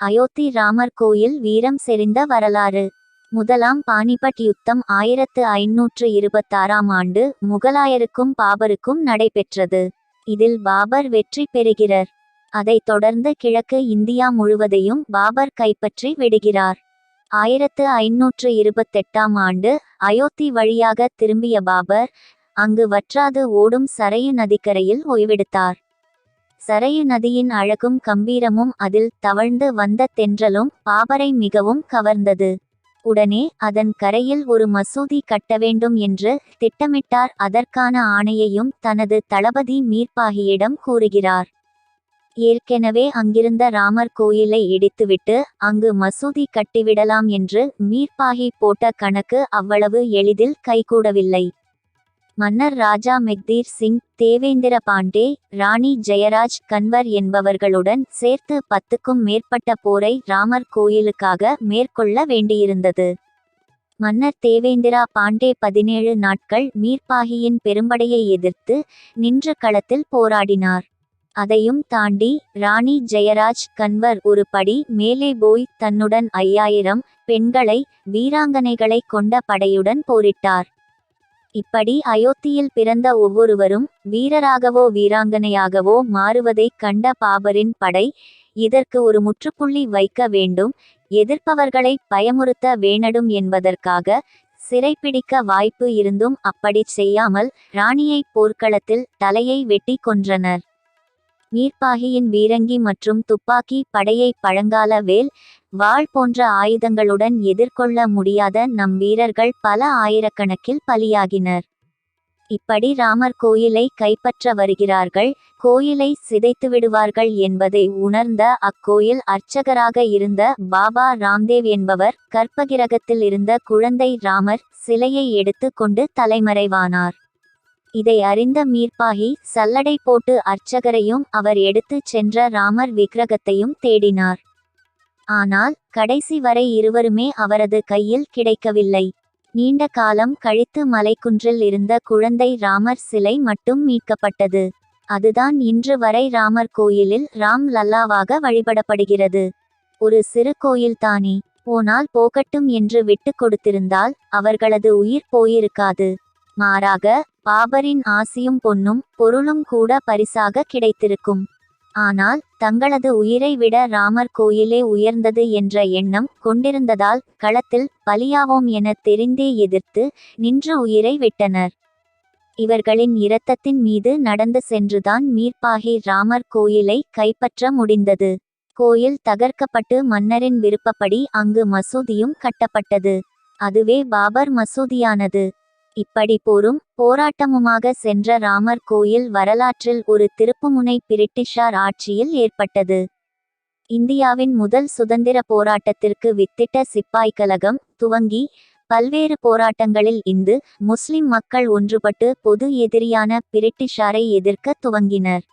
அயோத்தி ராமர் கோயில் வீரம் செறிந்த வரலாறு. முதலாம் பானிபட் யுத்தம் ஆயிரத்து ஐநூற்று இருபத்தாறாம் ஆண்டு முகலாயருக்கும் பாபருக்கும் நடைபெற்றது. இதில் பாபர் வெற்றி பெறுகிறார். அதைத் தொடர்ந்து கிழக்கு இந்தியா முழுவதையும் பாபர் கைப்பற்றி விடுகிறார். ஆயிரத்து ஐநூற்று இருபத்தெட்டாம் ஆண்டு அயோத்தி வழியாக திரும்பிய பாபர் அங்கு வற்றாது ஓடும் சரையு நதிக்கரையில் ஓய்வெடுத்தார். சரையு நதியின் அழகும் கம்பீரமும் அதில் தவழ்ந்து வந்த தென்றலும் பாபரை மிகவும் கவர்ந்தது. உடனே அதன் கரையில் ஒரு மசூதி கட்ட வேண்டும் என்று திட்டமிட்டார். அதற்கான ஆணையையும் தனது தளபதி மீர்பாகியிடம் கூறுகிறார். ஏற்கெனவே அங்கிருந்த ராமர் கோயிலை இடித்துவிட்டு அங்கு மசூதி கட்டிவிடலாம் என்று மீர்பாகி போட்ட கணக்கு அவ்வளவு எளிதில் கைகூடவில்லை. மன்னர் ராஜா மெக்தீர் சிங் தேவேந்திர பாண்டே ராணி ஜெயராஜ் கன்வர் என்பவர்களுடன் சேர்த்து பத்துக்கும் மேற்பட்ட போரை ராமர் கோயிலுக்காக மேற்கொள்ள வேண்டியிருந்தது. மன்னர் தேவேந்திரா பாண்டே பதினேழு நாட்கள் மீர்பாகியின் பெரும்படையை எதிர்த்து நின்ற களத்தில் போராடினார். அதையும் தாண்டி ராணி ஜெயராஜ் கன்வர் ஒரு படி மேலே போய் தன்னுடன் ஐயாயிரம் பெண்களை வீராங்கனைகளை கொண்ட படையுடன் போரிட்டார். இப்படி அயோத்தியில் பிறந்த ஒவ்வொருவரும் வீரராகவோ வீராங்கனையாகவோ மாறுவதைக் கண்ட பாபரின் படை இதற்கு ஒரு முற்றுப்புள்ளி வைக்க வேண்டும். எதிர்ப்பவர்களை பயமுறுத்த வேணடும் என்பதற்காக சிறைப்பிடிக்க வாய்ப்பு இருந்தும் அப்படிச் செய்யாமல் ராணியை போர்க்களத்தில் தலையை வெட்டி கொன்றனர். நீர்ப்பாகியின் வீரங்கி மற்றும் துப்பாக்கி படையை பழங்கால வேல் வாள் போன்ற ஆயுதங்களுடன் எதிர்கொள்ள முடியாத நம் வீரர்கள் பல ஆயிரக்கணக்கில் பலியாகினர். இப்படி ராமர் கோயிலை கைப்பற்ற வருகிறார்கள் கோயிலை சிதைத்து விடுவார்கள் என்பதை உணர்ந்த அக்கோயில் அர்ச்சகராக இருந்த பாபா ராம்தேவ் என்பவர் கற்பகிரகத்தில் இருந்த குழந்தை ராமர் சிலையை எடுத்து கொண்டு தலைமறைவானார். இதை அறிந்த மீர்பாகி சல்லடை போட்டு அர்ச்சகரையும் அவர் எடுத்துச் சென்ற ராமர் விக்கிரகத்தையும் தேடினார். ஆனால் கடைசி வரை இருவருமே அவரது கையில் கிடைக்கவில்லை. நீண்ட காலம் கழித்து மலைக்குன்றில் இருந்த குழந்தை ராமர் சிலை மட்டும் மீட்கப்பட்டது. அதுதான் இன்று வரை ராமர் கோயிலில் ராம் லல்லாவாக வழிபடப்படுகிறது. ஒரு சிறு கோயில்தானே போனால் போகட்டும் என்று விட்டு கொடுத்திருந்தால் அவர்களது உயிர் போயிருக்காது. மாறாக பாபரின் ஆசியும் பொன்னும் பொருளும் கூட பரிசாக கிடைத்திருக்கும். ஆனால் தங்களது உயிரை விட ராமர் கோயிலே உயர்ந்தது என்ற எண்ணம் கொண்டிருந்ததால் களத்தில் பலியாவோம் என தெரிந்தே எதிர்த்து நின்ற உயிரை விட்டனர். இவர்களின் இரத்தத்தின் மீது நடந்து சென்றுதான் மீர்பாகி ராமர் கோயிலை கைப்பற்ற முடிந்தது. கோயில் தகர்க்கப்பட்டு மன்னரின் விருப்பப்படி அங்கு மசூதியும் கட்டப்பட்டது. அதுவே பாபர் மசூதியானது. இப்படி போரும் போராட்டமுமாக சென்ற ராமர் கோயில் வரலாற்றில் ஒரு திருப்புமுனை பிரிட்டிஷார் ஆட்சியில் ஏற்பட்டது. இந்தியாவின் முதல் சுதந்திர போராட்டத்திற்கு வித்திட்ட சிப்பாய் கலகம் துவங்கி பல்வேறு போராட்டங்களில் இந்து முஸ்லிம் மக்கள் ஒன்றுபட்டு பொது எதிரியான பிரிட்டிஷாரை எதிர்க்க துவங்கினர்.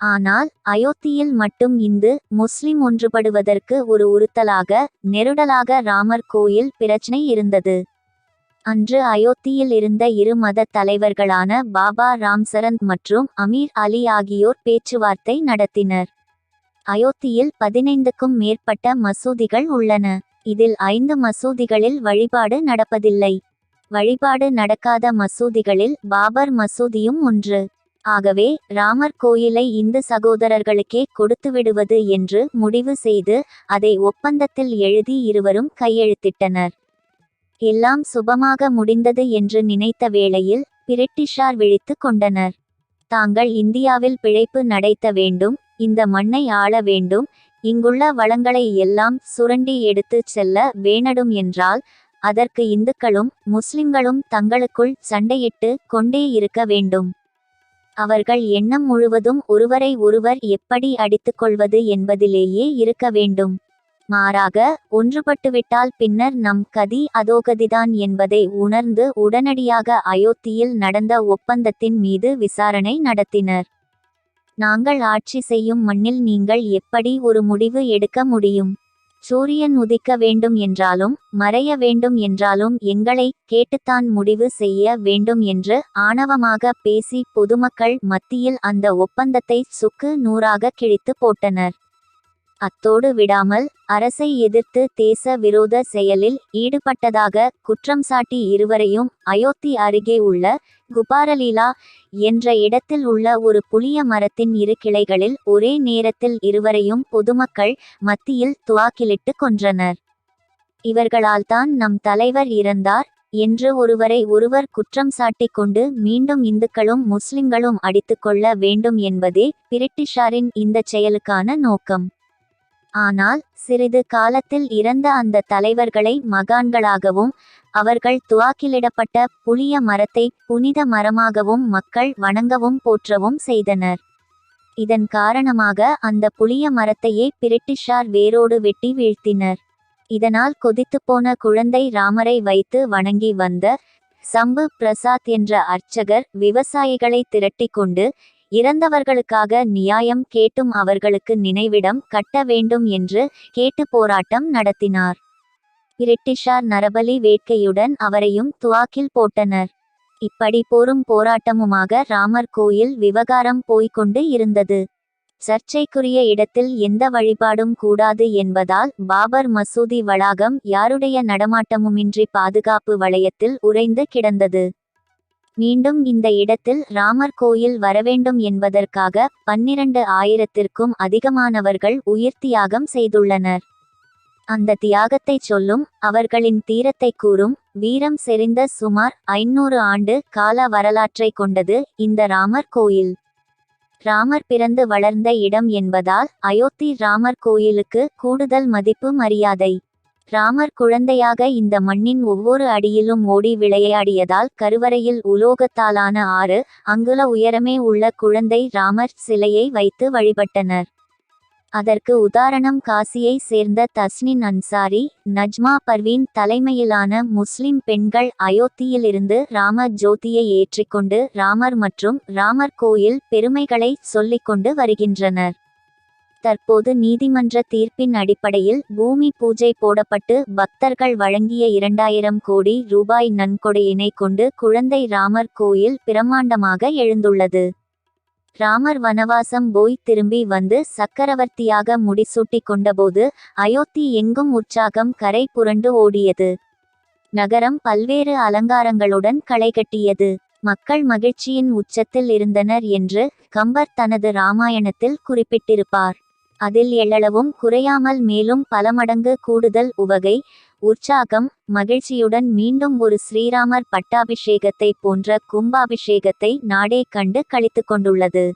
ஆனால் அயோத்தியில் மட்டும் இந்து முஸ்லிம் ஒன்றுபடுவதற்கு ஒரு உறுத்தலாக நெருடலாக ராமர் கோயில் பிரச்சனை இருந்தது. அன்று அயோத்தியில் இருந்த இரு மத தலைவர்களான பாபா ராம்சரந்த் மற்றும் அமீர் அலி ஆகியோர் பேச்சுவார்த்தை நடத்தினர். அயோத்தியில் பதினைந்துக்கும் மேற்பட்ட மசூதிகள் உள்ளன. இதில் ஐந்து மசூதிகளில் வழிபாடு நடப்பதில்லை. வழிபாடு நடக்காத மசூதிகளில் பாபர் மசூதியும் ஒன்று. ஆகவே ராமர் கோயிலை இந்து சகோதரர்களுக்கே கொடுத்துவிடுவது என்று முடிவு செய்து அதை ஒப்பந்தத்தில் எழுதி இருவரும் கையெழுத்திட்டனர். எல்லாம் சுபமாக முடிந்தது என்று நினைத்த வேளையில் பிரிட்டிஷார் விழித்து கொண்டனர். தாங்கள் இந்தியாவில் பிழைப்பு நடைத்த வேண்டும் இந்த மண்ணை ஆள வேண்டும் இங்குள்ள வளங்களை எல்லாம் சுரண்டி எடுத்துச் செல்ல வேணடும் என்றால் அதற்கு இந்துக்களும் முஸ்லிம்களும் தங்களுக்குள் சண்டையிட்டு கொண்டே இருக்க வேண்டும். அவர்கள் எண்ணம் முழுவதும் ஒருவரை ஒருவர் எப்படி அடித்துக்கொள்வது என்பதிலேயே இருக்க வேண்டும். மாறாக ஒன்றுபட்டுவிட்டால் பின்னர் நம் கதி அதோகதிதான் என்பதை உணர்ந்து உடனடியாக அயோத்தியில் நடந்த ஒப்பந்தத்தின் மீது விசாரணை நடத்தினர். நாங்கள் ஆட்சி செய்யும் மண்ணில் நீங்கள் எப்படி ஒரு முடிவு எடுக்க முடியும்? சூரியன் உதிக்க வேண்டும் என்றாலும் மறைய வேண்டும் என்றாலும் எங்களை கேட்டுத்தான் முடிவு செய்ய வேண்டும் என்று ஆணவமாக பேசி பொதுமக்கள் மத்தியில் அந்த ஒப்பந்தத்தை சுக்கு நூறாக கிழித்து போட்டனர். அத்தோடு விடாமல் அரசை எதிர்த்து தேச விரோத செயலில் ஈடுபட்டதாக குற்றம் சாட்டி இருவரையும் அயோத்தி அருகே உள்ள குபாரலீலா என்ற இடத்தில் உள்ள ஒரு புளிய மரத்தின் இரு கிளைகளில் ஒரே நேரத்தில் இருவரையும் பொதுமக்கள் மத்தியில் துவாக்கிலிட்டு கொன்றனர். இவர்களால்தான் நம் தலைவர் இறந்தார் என்று ஒருவரை ஒருவர் குற்றம் சாட்டிக் கொண்டு மீண்டும் இந்துக்களும் முஸ்லிம்களும் அடித்துக்கொள்ள வேண்டும் என்பதே பிரிட்டிஷாரின் இந்தச் செயலுக்கான நோக்கம். ஆனால் சிறிது காலத்தில் இறந்த அந்த தலைவர்களை மகான்களாகவும் அவர்கள் துவாக்கிலிடப்பட்ட புளிய மரத்தை புனித மரமாகவும் மக்கள் வணங்கவும் போற்றவும் செய்தனர். இதன் காரணமாக அந்த புளிய மரத்தையே பிரிட்டிஷார் வேரோடு வெட்டி வீழ்த்தினர். இதனால் கொதித்துப்போன குழந்தை ராமரை வைத்து வணங்கி வந்த சம்பு பிரசாத் என்ற அர்ச்சகர் விவசாயிகளை திரட்டிக் கொண்டு இறந்தவர்களுக்காக நியாயம் கேட்டும் அவர்களுக்கு நினைவிடம் கட்ட வேண்டும் என்று கேட்டு போராட்டம் நடத்தினார். பிரிட்டிஷார் நரபலி வேட்கையுடன் அவரையும் துவாக்கில் போட்டனர். இப்படி போரும் போராட்டமுமாக ராமர் கோயில் விவகாரம் போய்கொண்டு இருந்தது. சர்ச்சைக்குரிய இடத்தில் எந்த வழிபாடும் கூடாது என்பதால் பாபர் மசூதி வளாகம் யாருடைய நடமாட்டமுமின்றி பாதுகாப்பு வளையத்தில் உறைந்து கிடந்தது. மீண்டும் இந்த இடத்தில் ராமர் கோயில் வரவேண்டும் என்பதற்காக பன்னிரண்டு ஆயிரத்திற்கும் அதிகமானவர்கள் உயிர் தியாகம் செய்துள்ளனர். அந்த தியாகத்தை சொல்லும் அவர்களின் தீரத்தை கூறும் வீரம் செறிந்த சுமார் ஐநூறு ஆண்டு கால வரலாற்றை கொண்டது இந்த ராமர் கோயில். ராமர் பிறந்து வளர்ந்த இடம் என்பதால் அயோத்தி ராமர் கோயிலுக்கு கூடுதல் மதிப்பு மரியாதை. ராமர் குழந்தையாக இந்த மண்ணின் ஒவ்வொரு அடியிலும் ஓடி விளையாடியதால் கருவறையில் உலோகத்தாலான ஆறு அங்குல உயரமே உள்ள குழந்தை ராமர் சிலையை வைத்து வழிபட்டனர். அதற்கு உதாரணம் காசியை சேர்ந்த தஸ்னின் அன்சாரி நஜ்மா பர்வீன் தலைமையிலான முஸ்லிம் பெண்கள் அயோத்தியிலிருந்து ராம ஜோதியை ஏற்றிக்கொண்டு ராமர் மற்றும் ராமர் கோயில் பெருமைகளை சொல்லிக்கொண்டு வருகின்றனர். தற்போது நீதிமன்ற தீர்ப்பின் அடிப்படையில் பூமி பூஜை போடப்பட்டு பக்தர்கள் வழங்கிய இரண்டாயிரம் கோடி ரூபாய் நன்கொடையினை கொண்டு குழந்தை ராமர் கோயில் பிரமாண்டமாக எழுந்துள்ளது. ராமர் வனவாசம் போய் திரும்பி வந்து சக்கரவர்த்தியாக முடிசூட்டி கொண்டபோது அயோத்தி எங்கும் உற்சாகம் கரை புரண்டு ஓடியது. நகரம் பல்வேறு அலங்காரங்களுடன் களைகட்டியது மக்கள் மகிழ்ச்சியின் உச்சத்தில் இருந்தனர் என்று கம்பர் தனது ராமாயணத்தில் குறிப்பிட்டிருப்பார். அதில் எள்ளளவும் குறையாமல் மேலும் பல மடங்கு கூடுதல் உவகை உற்சாகம் மகிழ்ச்சியுடன் மீண்டும் ஒரு ஸ்ரீராமர் பட்டாபிஷேகத்தை போன்ற கும்பாபிஷேகத்தை நாடே கண்டு கழித்து கொண்டுள்ளது.